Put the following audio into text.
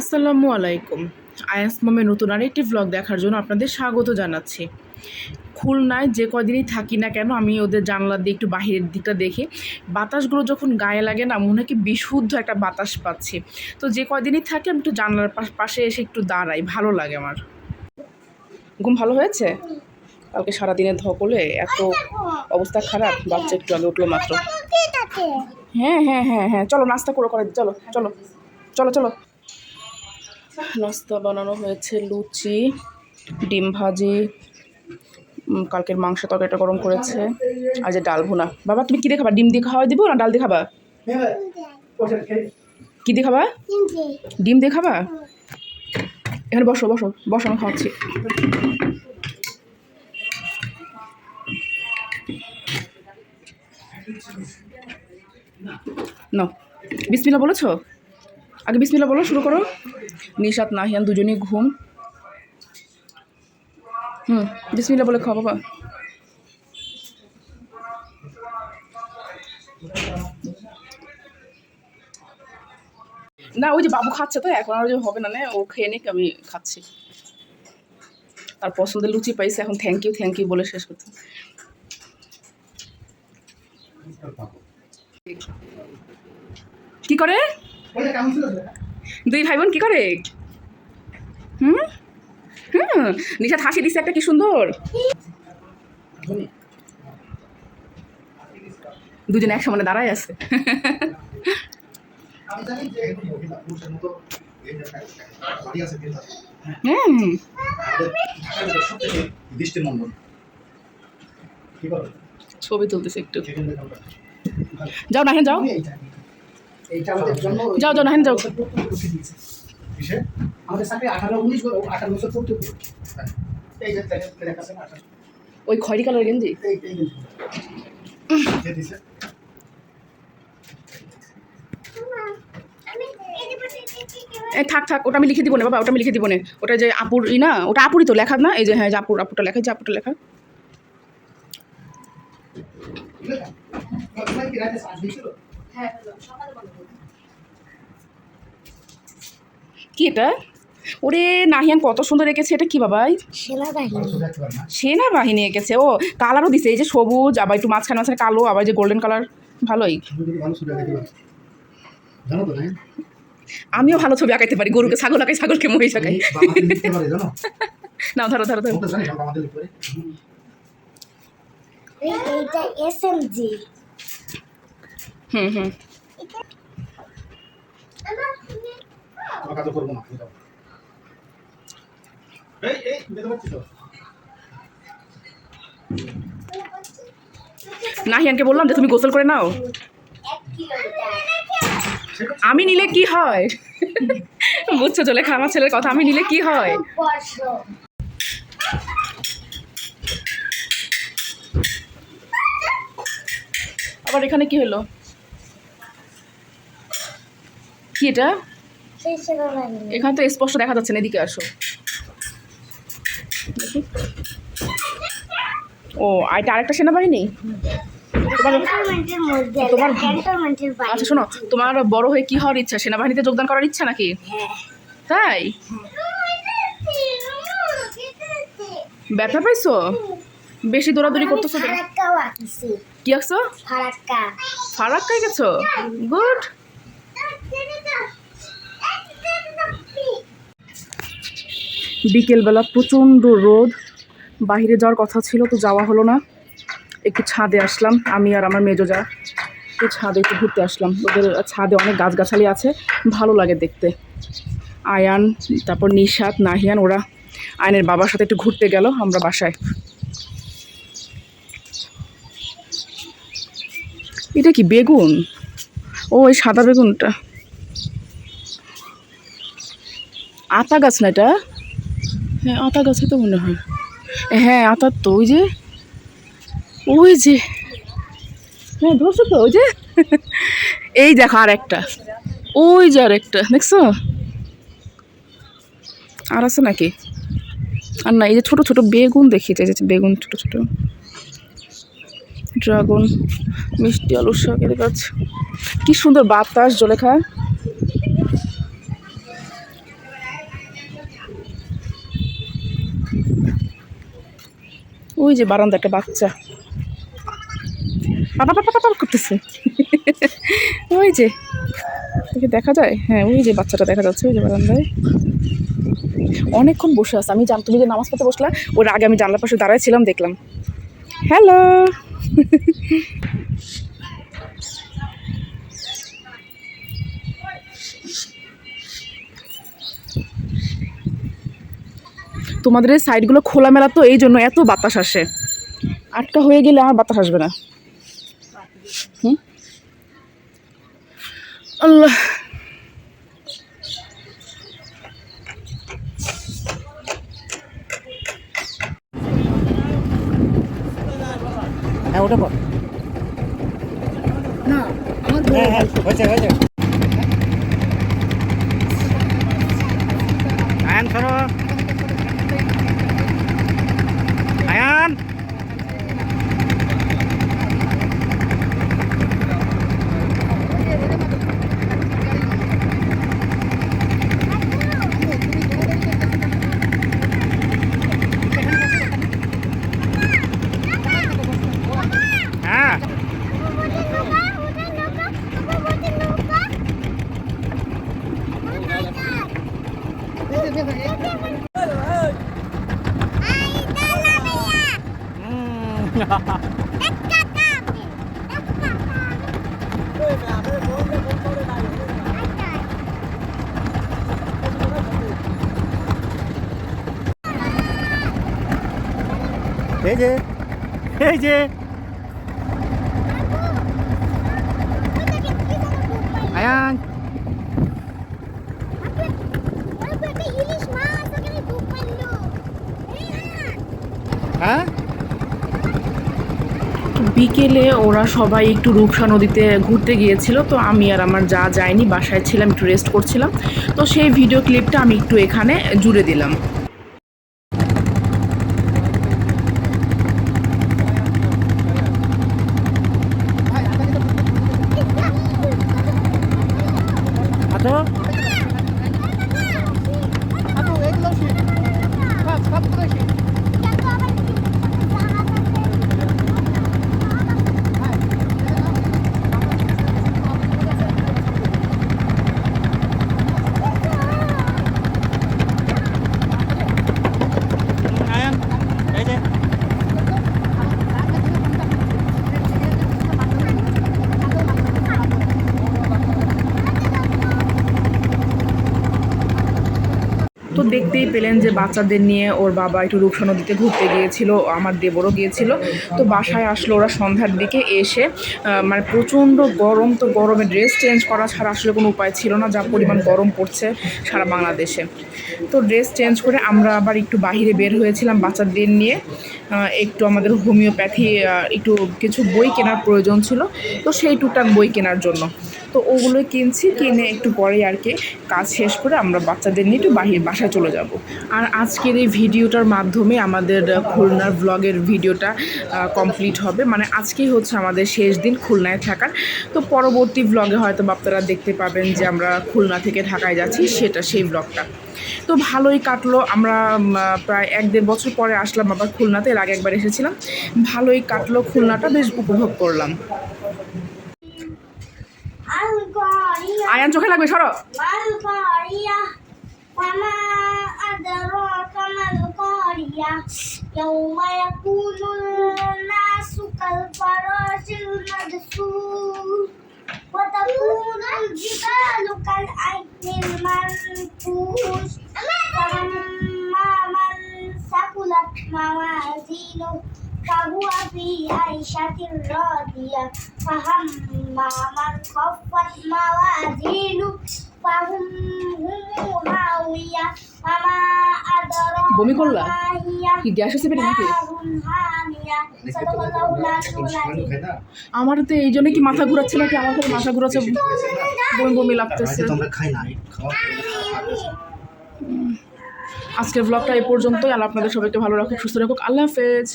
আসসালামু আলাইকুম। আয়াস মামের নতুন আরেকটি ভ্লগ দেখার জন্য আপনাদের স্বাগত জানাচ্ছি। খুলনায় যে কদিনই থাকি না কেন, আমি ওদের জানলা দিয়ে একটু বাহিরের দিকটা দেখি। বাতাসগুলো যখন গায়ে লাগে না, মনে হয় কি বিশুদ্ধ একটা বাতাস পাচ্ছি। তো যে কদিনই থাকি, আমি একটু জানলার পাশে এসে একটু দাঁড়াই, ভালো লাগে আমার। ঘুম ভালো হয়েছে? কালকে সারাদিনের ধকলে এত অবস্থা খারাপ, বাচ্চা একটু আগে উঠল মাত্র। হ্যাঁ হ্যাঁ হ্যাঁ হ্যাঁ চলো নাস্তা করে করে চলো চলো চলো চলো। নাস্তা বানানো হয়েছে, লুচি, ডিম ভাজি কালকের মাংস তরকারিটা গরম করেছে। আর যে ডাল ভুনা। বাবা, তুমি কী দিয়ে খাবা? ডিম দিয়ে খাওয়া দিব না ডাল দিয়ে খাবা? কী দিয়ে খাবা? ডিম দিয়ে খাবা? এখানে বসো বসো বসো, আমি খাওয়াচ্ছি। নাও। বিসমিল্লা বলেছ? আগে বিসমিল্লা বলো, শুরু করো। নিশাত, নাহিয়ান, দুজনেই ঘুম। হুম বিসমিল্লা বলে খাও বাবা। না, ওই যে বাবু খাচ্ছে তো, এখন আর হবে না ও খেয়ে নিক, আমি খাচ্ছি। তার পছন্দের লুচি পাইছে, এখন থ্যাংক ইউ থ্যাংক ইউ বলে শেষ করতে। কি করে? দুই ভাই বোন কি করে? হুম? হুম? নিশাত হাসি দিচ্ছে একটা কি সুন্দর? দুজন এক সমানে দাঁড়ায় আছে। ছবি তুলতেছে একটু। যাও না হ্যাঁ যাও এইটা এইটা আমাদের জন্য যাও, যাও, নাহেন, যাও। আমাদের আঠারো উনিশ আঠারো বছর পড়তে এই যে ওই খয়েরি কালার গেঞ্জি? থাক থাক ওটা আমি লিখে দিব না বাবা ওটা আমি লিখে দিব না। ওটা যে আপুর ই না ওটা আপুরই তো লেখা না? এই যে হ্যাঁ যে আপুর আপুরটা লেখা যে আপুরটা লেখা। লেখা। তোমার কি এটা? ওরে নাহিয়ান কত সুন্দর এঁকেছে এটা কি বাবাই? ভালো ছবি আঁকতে পারে না সেনাবাহিনী এঁকেছে ও কালারও দিছে এই যে সবুজ আবার একটু মাঝখানে মাঝখানে কালো আবার যে গোল্ডেন কালার ভালোই। আমিও ভালো ছবি আঁকাইতে পারি গরুকে ছাগল আঁকাই ছাগলকে মহিষ আঁকাই। না ধরো ধরো ধরো। হুম হুম। তোমার কাজ করব না। এই বললাম যে তুমি গোসল করে নাও। আমি নিলে কি হয়? বুঝছ চলে খামা ছেলের কথা, আমি নিলে কি হয়? আবার এখানে কি হলো? কি এটা? এখানে তো স্পষ্ট দেখা যাচ্ছে না এদিকে আসো। ও আর এটা আরেকটা সেনাবাহিনী? তোমার আচ্ছা শোনো তোমার বড় হয়ে কি হওয়ার ইচ্ছা? সেনাবাহিনীতে যোগদান করার ইচ্ছা নাকি? তাই? ব্যথা পাইছো? বেশি দৌড়াদৌড়ি করতেছো কি আঁকছো? ফারাক্কা। ফারাক্কাই গেছো? গুড। বিকেলবেলা প্রচণ্ড রোদ। বাইরে যাওয়ার কথা ছিল তো যাওয়া হলো না। একটু ছাদে আসলাম, আমি আর আমার মেজো যা। একটু ছাদে একটু ঘুরতে আসলাম। ওদের ছাদে অনেক গাছগাছালি আছে, ভালো লাগে দেখতে। আয়ান, তারপর নিশাত, নাহিয়ান, ওরা। আয়নের বাবার সাথে একটু ঘুরতে গেল, আমরা বাসায়। এটা কি বেগুন? ও, এই সাদা বেগুনটা। আতা গাছ না এটা? হ্যাঁ আতা গাছে তো মনে হয়। হ্যাঁ আতার তো ওই যে। ওই যে। হ্যাঁ ধরছো তো ওই যে। এই দেখো আর একটা। ওই যে আর একটা দেখছ? আর আছে নাকি? আর না এই যে ছোটো ছোটো বেগুন দেখি যে বেগুন ছোটো ছোটো। ড্রাগন মিষ্টি আলুর শাকের গাছ। কি সুন্দর বাতাস জলে জলেখা। ওই যে বারান্দা একটা বাচ্চা। পাতা পাপা পাপা করতেছে। ওই যে দেখা যায়? হ্যাঁ ওই যে বাচ্চাটা দেখা যাচ্ছে, ওই যে বারান্দায়। অনেকক্ষণ বসে আছে, আমি জান তুমি যে নামাজ পড়তে বসলা, ওর আগে আমি জানলার পাশে দাঁড়াই ছিলাম, দেখলাম। হ্যালো! তোমাদের এই সাইডগুলো খোলামেলা তো এই জন্য এত বাতাস আসে। আটকা হয়ে গেলে আর বাতাস আসবে না। হুম? আল্লাহ। হ্যাঁ ওটা কর। না আমার হ্যাঁ হ্যাঁ হয়েছে হয়েছে। এই যে এই যে আয়ান হ্যাঁ? বিকেলে ওরা সবাই একটু রূপসা নদীতে ঘুরতে গিয়েছিল, তো আমি আর আমার যা যায়নি, বাসায় ছিলাম, একটু রেস্ট করছিলাম। তো সেই ভিডিও ক্লিপটা আমি একটু এখানে জুড়ে দিলাম। তো দেখতেই পেলেন যে বাচ্চাদের নিয়ে ওর বাবা একটু রূপসা নদীতে ঘুরতে গিয়েছিল, আমার দেবরও গিয়েছিল। তো বাসায় আসলো ওরা সন্ধ্যার দিকে এসে মানে প্রচণ্ড গরম, তো গরমে ড্রেস চেঞ্জ করা ছাড়া আসলে কোনো উপায় ছিল না, যা পরিমাণ গরম পড়ছে সারা বাংলাদেশে। তো ড্রেস চেঞ্জ করে আমরা আবার একটু বাইরে বের হয়েছিলাম বাচ্চাদের নিয়ে। একটু আমাদের হোমিওপ্যাথি একটু কিছু বই কেনার প্রয়োজন ছিল, তো সেই টুকটাক বই কেনার জন্য। তো ওগুলো কিনছি, কিনে একটু পরে আর কি কাজ শেষ করে আমরা বাচ্চাদের নিয়ে একটু বাহির বাসায় চলে যাব। আর আজকের এই ভিডিওটার মাধ্যমে আমাদের খুলনার ব্লগের ভিডিওটা কমপ্লিট হবে। মানে আজকেই হচ্ছে আমাদের শেষ দিন খুলনায় থাকার। তো পরবর্তী ব্লগে হয়তো আপনারা দেখতে পাবেন যে আমরা খুলনা থেকে ঢাকায় যাচ্ছি, সেটা সেই ব্লগটা তো ভালোই কাটলো। আমরা প্রায় এক দেড় বছর পরে আসলাম, আবার খুলনাতে এর আগে একবার এসেছিলাম। ভালোই কাটলো। খুলনাটা বেশ উপভোগ করলাম। আয়ান চোখে লাগবে সরো ما القارية وما أدراك ما القارية يوم يكون الناس كالفراش المبثوث وتكون الجبال كالعهن المنفوش فأما من ثقلت موازينه فهو في عيشة راضية فأما من خفت موازينه فهم هاوية وما أدراك বমি করলা? ما هي কি গ্যাস আছে পেটে নাকি نار حامية صدق الله العظيم খাই না আমার তো এই জন্য কি মাথা ঘুরাচ্ছে নাকি আমার খালি মাথা ঘুরাচ্ছে বমি বমি লাগতেছে তো আমরা খাই না খাওয়া আজকের ব্লগটা এই পর্যন্তই আল্লাহ আপনাদের সবাইকে ভালো রাখুক সুস্থ রাখুক আল্লাহ হাফেজ